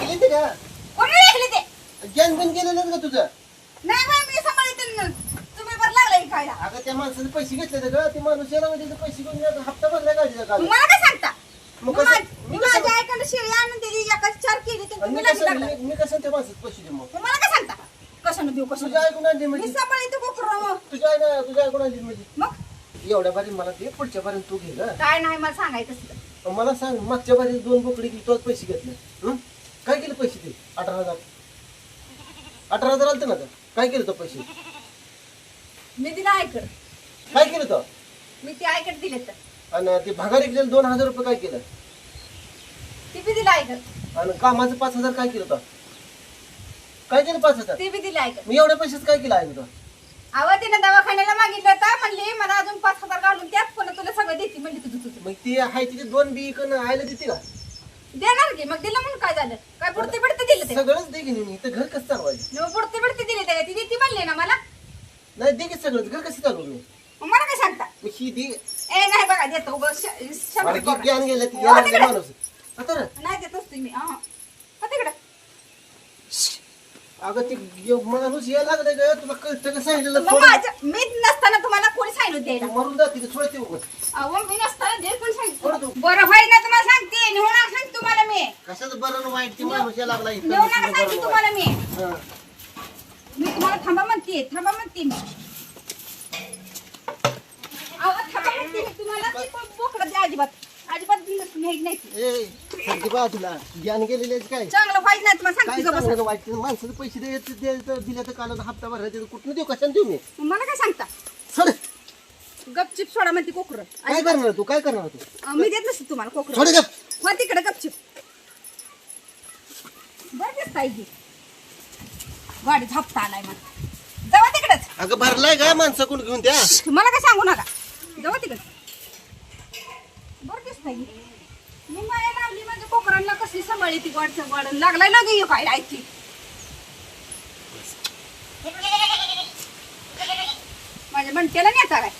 का? कोणी ऐकले ते? बिन का तुझं? नाही बाई मी सांभाळते. तुम्ही बरं लागलाय खायला. अगं त्या माणसाने पैसे घेतले का ते माणूस याला म्हणजे पैसे घेऊन याचा हप्ता भरला गाडीचा काल. मला काय सांगता? मग कसं- मा- कसं- माझ्या ऐकायला शेळी आणून दिली एकाच चार केली तर आणि मी तुम्ही कसं लागला मी- मी कसं त्या माणसाचे पैसे देऊ मग? मला काय सांगता? कशानं देऊ कशानं तुझ्या ऐकून आणली मी म्हणजे. सांभाळते कोकरं तुझ्या आई तुझ्या ऐकून आणली म्हणजे. मग? एवढ्या बारी मला ते पुढच्या बारीत तू घे ग. काय नाही मला सांगायचं सुद्धा. मला सांग मागच्या बारी दोन बोकडी तोच पैसे घेतले. हं? काय केले पैसे ते अठरा हजार अठरा हजार आलते ना का केलं पैसे मी दिला ऐकड काय केलं तो? मी ते ऐकड दिले तर. आणि ते भागार गेले दोन हजार रुपये काय केलं? ती बी दिला ऐकड आणि कामाचं पाच हजार काय केलं तो? काय केलं पाच हजार? ते बी दिले ऐकड मी एवढ्या पैशात काय केलं आहे तो अहो तिने दवाखान्याला मागितलं तर म्हणली मला अजून पाच हजार घालून त्यात पण तुला सगळं देते म्हणली तुझं तुझं. मग ती आहे तिथे दोन बी इकडनं आयला देते का? देणार की मग दिलं म्हणून काय झालं? काय पुढते बिडते दिलं ते? सगळंच दे की नाही मी इथं घर कसं चालवायचं मग पुढते बिडते दिले ते ती देते म्हणले ना मला नाही दे की सगळंच घर कसं चालवू मी मला काय सांगता? ही दे. ए नाही बघा देतो. उगाच श- शंभर अरे करून. ज्ञान गेलं ती हो, तिकडे. माणूस. आता ना नाही देतोच तुम्ही हा हो, तिकडे. अगं ते य- माणूस यायला लागले ग. तुला कळतं का सांगितलं मग सोड. माझ्या मी नसताना तुम्हाला कोणी सांगितलं द्यायला? तू मरून जाते सोड ते उगाच. अहो मी नसताना बरं सांगितलं. तू. बरं होईल ना तुम्हाला सांगते. होणार सांगते तुम्हाला मी. कशाचं बरं आणि वाईट? ते माणूस यायला लागला. नेऊ नका सांगते तुम्हाला मी. हा. मी तुम्हाला थांबा म्हणते थांबा म्हणते मी. अहो थांबा म्हणते मी तुम्हाला. ती पण बोकडं द्या अजिबात. अजिबात नाही नाही ए, सारखी बा तुला. ज्ञान गेलेलेच काय? चांगलं व्हायचं नाही तुम्हाला काय सांगते का बसा. चांगलं वाईट ते माणसाचे पैसे द्यायचे द्यायचं दिले तर काल हप्ता भरायचे कुठनं देऊ? कशाने देऊ मी? मला काय सांगता? गपचिप सोडा म्हणते कोकरं. काय करणार तू? काय करणार तू? अं, मी देत नसते तुम्हाला कोकरं. गप. हो तिकडे गपचिप. बरं गाडी झपता आलाय मला. जावा तिकडेच. अगं भरलाय का माणसं कोण घेऊन द्या मला काय सांगू नका. जावा तिकडे. बरं दिसताय. की मी माया लावली माझ्या कोकरांना कशी सांभाळली ती वाढ वाढ. लागलाय ना गे काय ऐकी माझ्या म्हणतेला नेता काय?